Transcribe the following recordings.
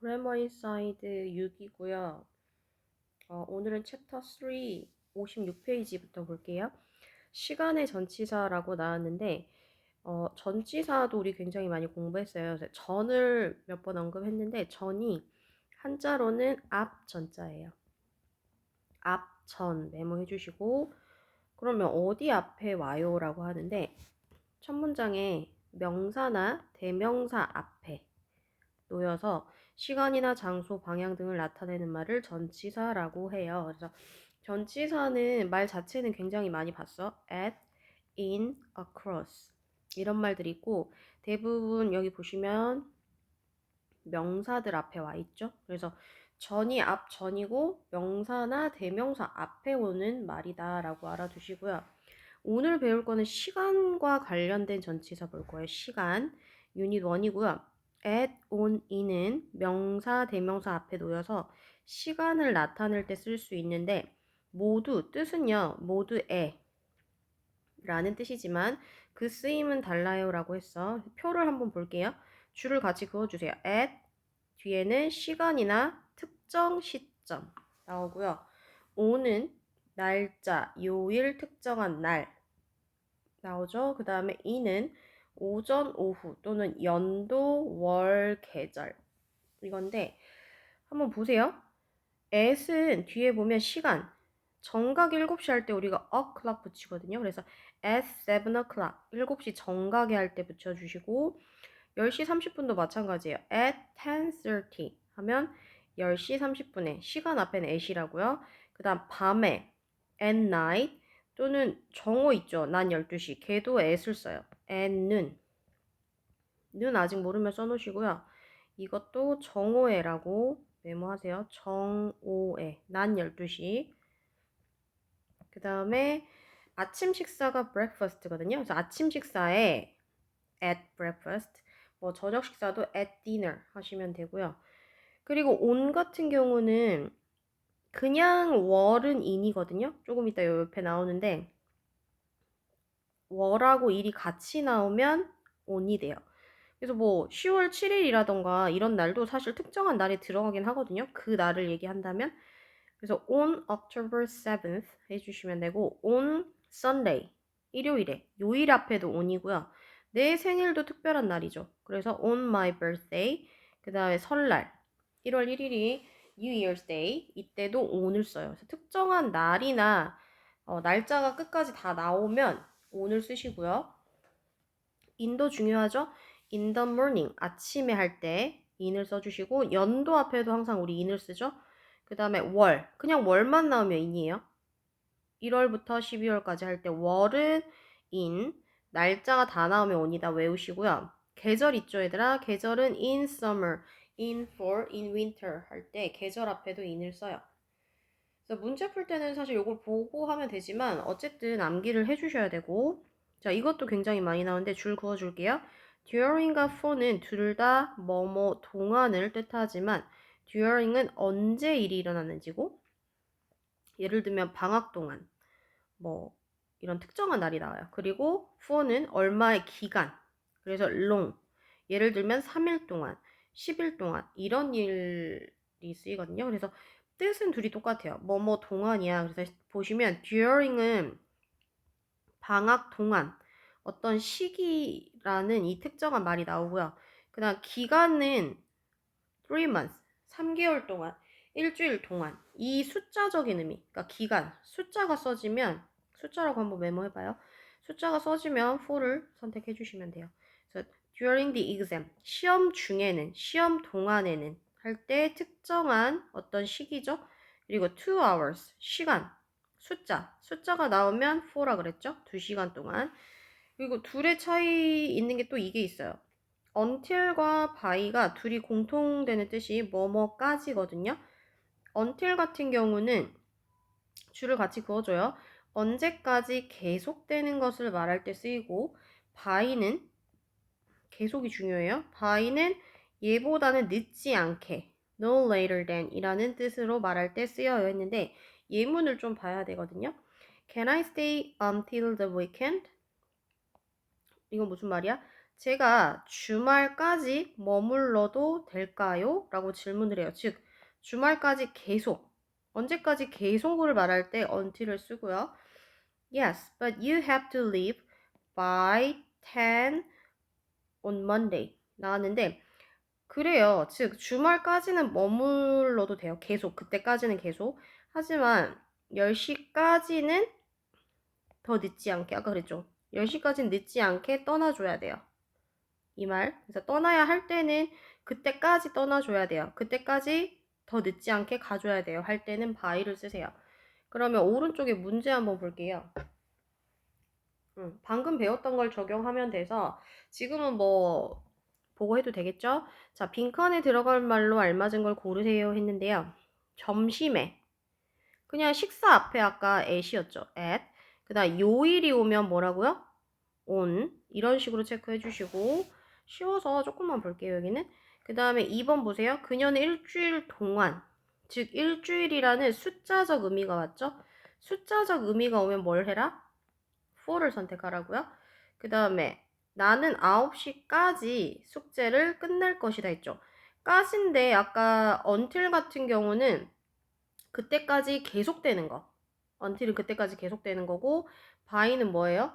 그래머 인사이드 6이고요. 어, 오늘은 챕터 3 56페이지부터 볼게요. 시간의 전치사라고 나왔는데 어, 전치사도 우리 굉장히 많이 공부했어요. 전을 몇 번 언급했는데 전이 한자로는 앞 전자예요. 앞 전 메모해 주시고 그러면 어디 앞에 와요라고 하는데 첫 문장에 명사나 대명사 앞에 놓여서 시간이나 장소, 방향 등을 나타내는 말을 전치사라고 해요. 그래서 전치사는 말 자체는 굉장히 많이 봤어. at, in, across 이런 말들이 있고 대부분 여기 보시면 명사들 앞에 와 있죠. 그래서 전이 앞 전이고 명사나 대명사 앞에 오는 말이다라고 알아두시고요. 오늘 배울 거는 시간과 관련된 전치사 볼 거예요. 시간 유닛 1이고요. At, on, in은 명사, 대명사 앞에 놓여서 시간을 나타낼 때 쓸 수 있는데 모두 뜻은요. 모두에 라는 뜻이지만 그 쓰임은 달라요라고 했어. 표를 한번 볼게요. 줄을 같이 그어 주세요. at 뒤에는 시간이나 특정 시점 나오고요. on은 날짜, 요일, 특정한 날 나오죠. 그 다음에 in은 오전, 오후 또는 연도, 월, 계절 이건데 한번 보세요. at은 뒤에 보면 시간 정각 7시 할 때 우리가 o'clock 붙이거든요. 그래서 at 7 o'clock 7시 정각에 할 때 붙여주시고 10시 30분도 마찬가지예요. at 10.30 하면 10시 30분에 시간 앞에는 at이라고요. 그 다음 밤에 at night 또는 정오 있죠. 난 12시 걔도 at을 써요. At는 는 아직 모르면 써놓으시고요. 이것도 정오에라고 메모하세요. 정오에 난 12시 그 다음에 아침 식사가 breakfast거든요. 그래서 아침 식사에 at breakfast, 뭐 저녁 식사도 at dinner 하시면 되고요. 그리고 on 같은 경우는 그냥 월은 in이거든요. 조금 이따 옆에 나오는데 월하고 일이 같이 나오면 on이 돼요. 그래서 뭐 10월 7일이라던가 이런 날도 사실 특정한 날에 들어가긴 하거든요. 그 날을 얘기한다면 그래서 on October 7th 해주시면 되고 on Sunday 일요일에 요일 앞에도 on이고요. 내 생일도 특별한 날이죠. 그래서 on my birthday 그 다음에 설날 1월 1일이 New Year's Day 이때도 on을 써요. 그래서 특정한 날이나 어, 날짜가 끝까지 다 나오면 on을 쓰시고요. 인도 중요하죠? in the morning 아침에 할때 in을 써주시고 연도 앞에도 항상 우리 in을 쓰죠. 그 다음에 월 그냥 월만 나오면 in이에요. 1월부터 12월까지 할 때 월은 in 날짜가 다 나오면 on이다 외우시고요. 계절 있죠 얘들아 계절은 in summer, in fall, in winter 할 때 계절 앞에도 in을 써요. 그래서 문제 풀 때는 사실 이걸 보고 하면 되지만 어쨌든 암기를 해주셔야 되고 자 이것도 굉장히 많이 나오는데 줄 그어줄게요. during과 for는 둘 다 뭐뭐 동안을 뜻하지만 during은 언제 일이 일어나는지고 예를 들면 방학 동안 뭐 이런 특정한 날이 나와요. 그리고 for는 얼마의 기간 그래서 long 예를 들면 3일 동안 10일 동안 이런 일이 쓰이거든요. 그래서 뜻은 둘이 똑같아요. 뭐뭐 동안이야. 그래서 보시면 during은 방학 동안 어떤 시기라는 이 특정한 말이 나오고요. 그 다음 기간은 3 months, 3개월 동안, 일주일 동안 이 숫자적인 의미, 그러니까 기간, 숫자가 써지면 숫자라고 한번 메모해봐요. 숫자가 써지면 for를 선택해 주시면 돼요. 그래서 during the exam, 시험 중에는, 시험 동안에는 할 때 특정한 어떤 시기죠. 그리고 2 hours, 시간, 숫자, 숫자가 나오면 for라 그랬죠. 2시간 동안. 그리고 둘의 차이 있는 게 또 이게 있어요. until과 by가 둘이 공통되는 뜻이 뭐뭐까지거든요. until 같은 경우는 줄을 같이 그어줘요. 언제까지 계속되는 것을 말할 때 쓰이고 by는 계속이 중요해요. by는 얘보다는 늦지 않게 no later than 이라는 뜻으로 말할 때 쓰여요 했는데 예문을 좀 봐야 되거든요. Can I stay until the weekend? 이건 무슨 말이야? 제가 주말까지 머물러도 될까요? 라고 질문을 해요. 즉, 주말까지 계속, 언제까지 계속을 말할 때 until을 쓰고요. Yes, but you have to leave by 10 on Monday. 나왔는데, 그래요. 즉, 주말까지는 머물러도 돼요. 계속, 그때까지는 계속. 하지만, 10시까지는 더 늦지 않게, 아까 그랬죠. 10시까지는 늦지 않게 떠나줘야 돼요. 이 말. 그래서 떠나야 할 때는 그때까지 떠나줘야 돼요. 그때까지 더 늦지 않게 가줘야 돼요. 할 때는 by를 쓰세요. 그러면 오른쪽에 문제 한번 볼게요. 음, 방금 배웠던 걸 적용하면 돼서 지금은 뭐 보고 해도 되겠죠? 자, 빈칸에 들어갈 말로 알맞은 걸 고르세요 했는데요. 점심에 그냥 식사 앞에 아까 at이었죠. at. 그다음 요일이 오면 뭐라고요? on 이런 식으로 체크해 주시고 쉬워서 조금만 볼게요 여기는 그 다음에 2번 보세요 그녀는 일주일 동안 즉 일주일이라는 숫자적 의미가 왔죠 숫자적 의미가 오면 뭘 해라? for를 선택하라고요 그 다음에 나는 9시까지 숙제를 끝낼 것이다 했죠 까지인데 아까 until 같은 경우는 그때까지 계속되는 거 until은 그때까지 계속되는 거고 by는 뭐예요?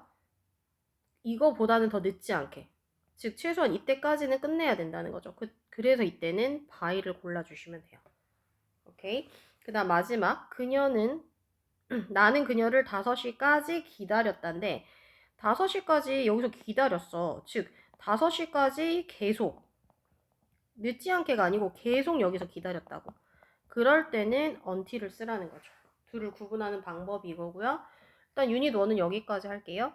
이거보다는 더 늦지 않게. 즉, 최소한 이때까지는 끝내야 된다는 거죠. 그, 그래서 이때는 by를 골라주시면 돼요. 오케이? 그 다음 마지막. 그녀는, 나는 그녀를 5시까지 기다렸다인데, 5시까지 여기서 기다렸어. 즉, 5시까지 계속. 늦지 않게가 아니고 계속 여기서 기다렸다고. 그럴 때는 until을 쓰라는 거죠. 둘을 구분하는 방법이 이거고요. 일단 유닛 1은 여기까지 할게요.